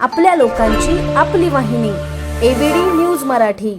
आपल्या लोकांची आपली वाहिनी एबीडी न्यूज मराठी.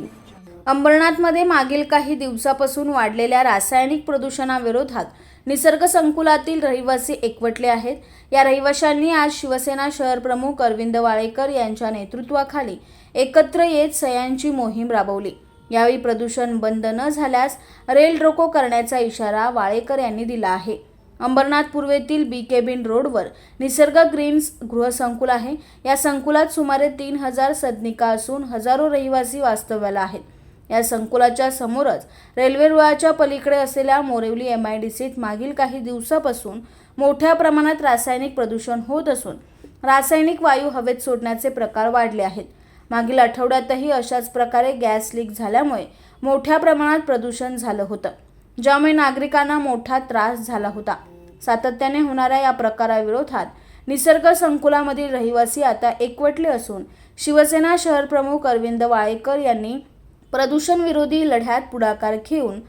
अंबरनाथमध्ये मागील काही दिवसापासून वाढलेल्या रासायनिक प्रदूषणाविरोधात निसर्ग संकुलातील रहिवासी एकवटले आहेत. या रहिवाशांनी आज शिवसेना शहर प्रमुख अरविंद वाळेकर यांच्या नेतृत्वाखाली एकत्र येत सह्यांची मोहीम राबवली. यावेळी प्रदूषण बंद न झाल्यास रेल रोको करण्याचा इशारा वाळेकर यांनी दिला आहे. अंबरनाथ पूर्वेतील बी केबिन रोडवर. निसर्ग ग्रीन्स गृहसंकुल आहे. या संकुलात सुमारे तीन हजार सदनिका असून हजारो रहिवासी वास्तव्याला आहेत. या संकुलाच्या समोरच रेल्वे रुळाच्या पलीकडे असलेल्या मोरेवली एम आय डी सीत मागील काही दिवसापासून मोठ्या प्रमाणात रासायनिक प्रदूषण होत असून रासायनिक वायू हवेत सोडण्याचे प्रकार वाढले आहेत. मागील आठवड्यातही अशाच प्रकारे गॅस लीक झाल्यामुळे मोठ्या प्रमाणात प्रदूषण झालं होतं ज्यामुळे नागरिकांना मोठा त्रास झाला होता. सातत्याने होणाऱ्या या प्रकाराविरोधात निसर्ग संकुलामधील रहिवासी आता एकवटले असून शिवसेना शहर प्रमुख अरविंद वाळेकर यांनी प्रदूषण विरोधी लढ्यात पुढाकार घेऊन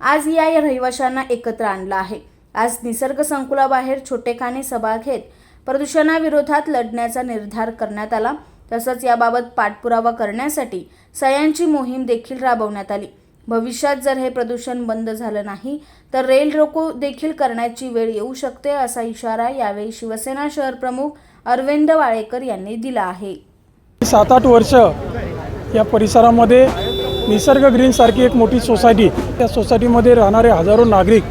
आज या रहिवाशांना एकत्र आणलं आहे. आज निसर्ग संकुलाबाहेर छोटेखानी सभा घेत प्रदूषणाविरोधात लढण्याचा निर्धार करण्यात आला. तसंच याबाबत पाठपुरावा करण्यासाठी सह्यांची मोहीम देखील राबवण्यात आली. भविष्यात जर हे प्रदूषण बंद झालं नाही तर रेल रोको देखील करण्याची वेळ येऊ शकते असा इशारा यावेळी शिवसेना शहर प्रमुख अरविंद वाळेकर यांनी दिला आहे. सात आठ वर्ष या परिसरामध्ये निसर्ग ग्रीनसारखी एक मोठी सोसायटी त्या सोसायटीमध्ये राहणारे हजारो नागरिक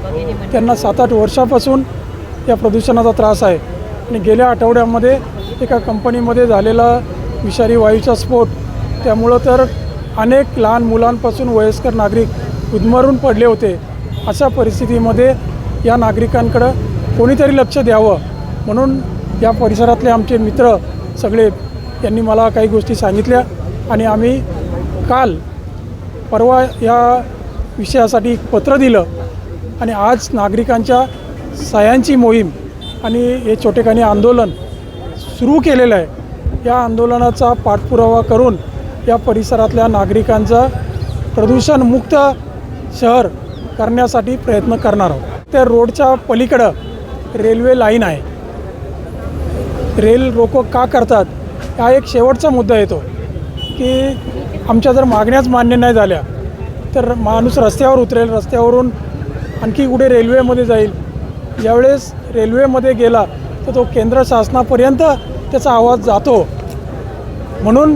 त्यांना सात आठ वर्षापासून या प्रदूषणाचा त्रास आहे. आणि गेल्या आठवड्यामध्ये एका कंपनीमध्ये झालेला विषारी वायूचा स्फोट त्यामुळं तर अनेक लहान मुलांपासून वयस्कर नागरिक उद्मरून पडले होते. अशा परिस्थितीमध्ये या नागरिकांकडं कोणीतरी लक्ष द्यावं. म्हणून या परिसरातले आमचे मित्र सगळे यांनी मला काही गोष्टी सांगितल्या आणि आम्ही काल परवा या विषयासाठी पत्र दिलं आणि आज नागरिकांच्या सह्यांची मोहीम आणि हे छोटेखानी आंदोलन सुरू केलेलं आहे. या आंदोलनाचा पाठपुरावा करून या परिसरातल्या नागरिकांचं प्रदूषणमुक्त शहर करण्यासाठी प्रयत्न करणार आहोत. त्या रोडच्या पलीकडं रेल्वे लाईन आहे. रेल रोको का करतात हा एक शेवटचा मुद्दा येतो की आमच्या जर मागण्याच मान्य नाही झाल्या तर माणूस रस्त्यावर उतरेल रस्त्यावरून आणखी कुठे रेल्वेमध्ये जाईल? ज्यावेळेस रेल्वेमध्ये गेला तर तो केंद्र शासनापर्यंत त्याचा आवाज जातो. म्हणून